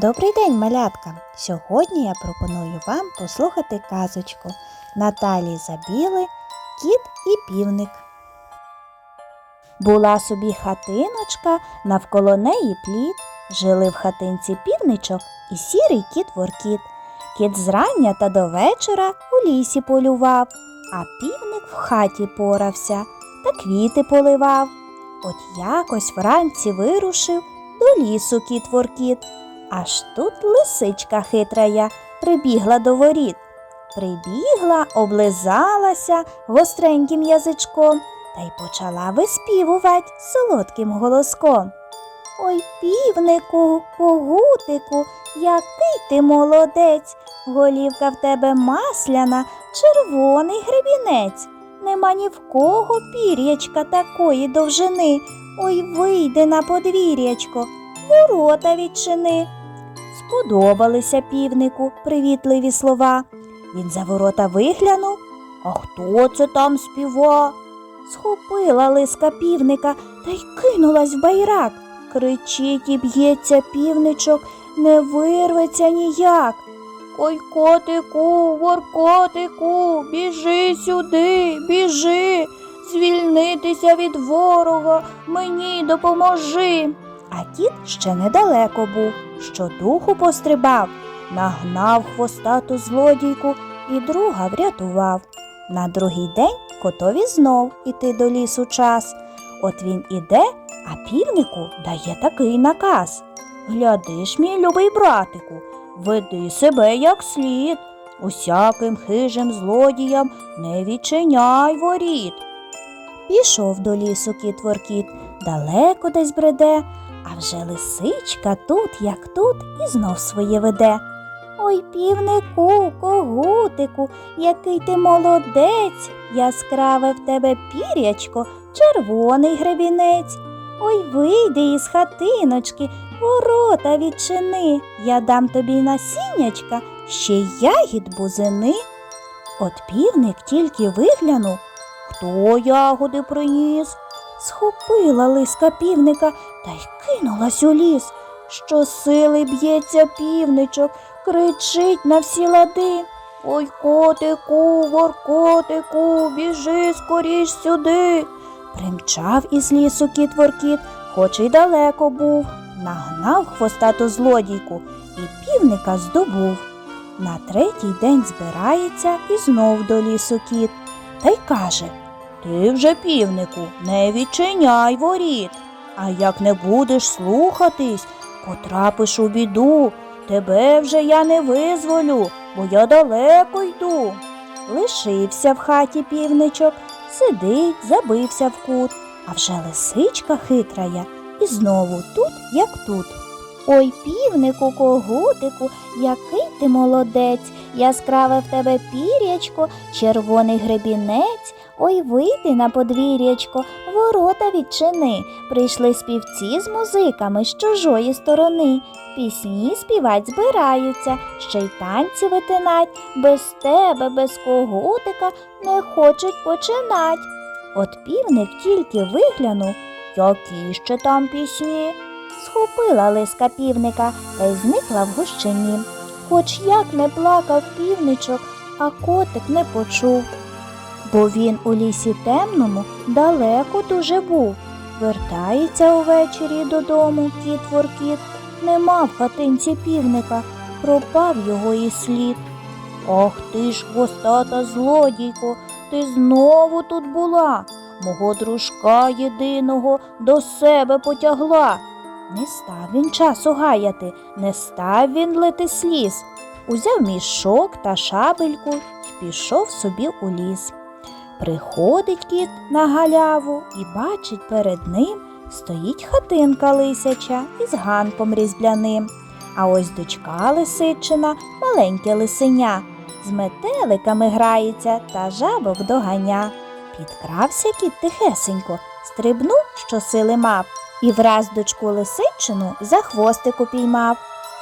Добрий день, малятка! Сьогодні я пропоную вам послухати казочку Наталі Забіли Кіт і півник. Була собі хатиночка, навколо неї плід. Жили в хатинці півничок і сірий кіт воркіт. Кіт зрання та до вечора у лісі полював, а півник в хаті порався та квіти поливав. От якось вранці вирушив до лісу кіт воркіт. Аж тут лисичка хитрая прибігла до воріт. Прибігла, облизалася гостреньким язичком та й почала виспівувати солодким голоском. Ой, півнику, когутику, який ти молодець, голівка в тебе масляна, червоний гребінець. Нема ні в кого пір'ячка такої довжини. Ой, вийди на подвір'ячко, ворота відчини. Сподобалися півнику привітливі слова. Він за ворота виглянув. А хто це там співа? Схопила лиска півника та й кинулась в байрак. Кричить і б'ється півничок, не вирветься ніяк. Ой, котику, воркотику, біжи сюди, біжи, звільнитися від ворога, мені допоможи. А кіт ще недалеко був, що духу пострибав, нагнав хвостату злодійку і друга врятував. На другий день котові знов іти до лісу час. От він іде, а півнику дає такий наказ. Глядиш, мій любий братику, веди себе як слід, усяким хижим злодіям не відчиняй воріт. Пішов до лісу кіт воркіт, далеко десь бреде, вже лисичка тут, як тут, і знов своє веде. Ой, півнику, когутику, який ти молодець, яскраве в тебе пірячко, червоний гребінець. Ой, вийди із хатиночки, ворота відчини, я дам тобі насіннячка, ще ягід бузини. От півник тільки виглянув, хто ягоди приніс. Схопила лиска півника та й кинулась у ліс. Щосили б'ється півничок, кричить на всі лади. Ой, котику, воркотику, біжи скоріш сюди. Примчав із лісу кіт воркіт, хоч і далеко був, нагнав хвостату злодійку і півника здобув. На третій день збирається і знов до лісу кіт, та й каже Ти вже, півнику, не відчиняй воріт, а як не будеш слухатись, потрапиш у біду, тебе вже я не визволю, бо я далеко йду. Лишився в хаті півничок, сидить, забився в кут, а вже лисичка хитрая, і знову тут, як тут. Ой, півнику, когутику, який ти молодець, яскраве в тебе пір'ячко, червоний гребінець. Ой, вийди на подвір'ячко, ворота відчини. Прийшли співці з музиками з чужої сторони. Пісні співать збираються, ще й танці витинать. Без тебе, без когутика не хочуть починать. От півник тільки виглянув, які ще там пісні. Схопила лиска півника та й зникла в гущині. Хоч як не плакав півничок, а котик не почув. Бо він у лісі темному далеко дуже був. Вертається увечері додому кіт воркіт. Нема в хатинці півника, пропав його і слід. Ах ти ж хвостата злодійко, ти знову тут була, мого дружка єдиного до себе потягла. Не став він часу гаяти, не став він лити сліз. Узяв мішок та шабельку й пішов собі у ліс. Приходить кіт на галяву і бачить перед ним стоїть хатинка лисяча із ганком різьбляним. А ось дочка лисичина, маленьке лисеня, з метеликами грається та жабок доганя. Підкрався кіт тихесенько, стрибнув, що сили мав, і враз дочку лисичину за хвостик упіймав.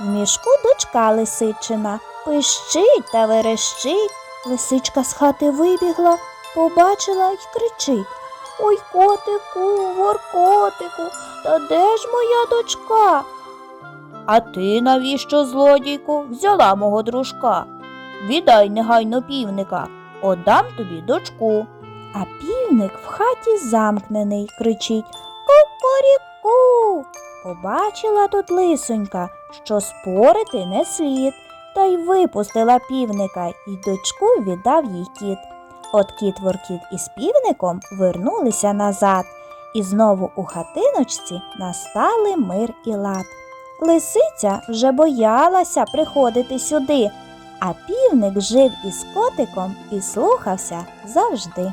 В мішку дочка лисичина пищить та верещить. Лисичка з хати вибігла, побачила й кричить. Ой, котику, воркотику, та де ж моя дочка? А ти навіщо, злодійку, взяла мого дружка? Віддай негайно півника, отдам тобі дочку. А півник в хаті замкнений, кричить Кукуріку. Побачила тут лисонька, що спорити не слід, та й випустила півника, і дочку віддав їй кіт. От кіт Воркіт із півником вернулися назад, і знову у хатиночці настали мир і лад. Лисиця вже боялася приходити сюди, а півник жив із котиком і слухався завжди.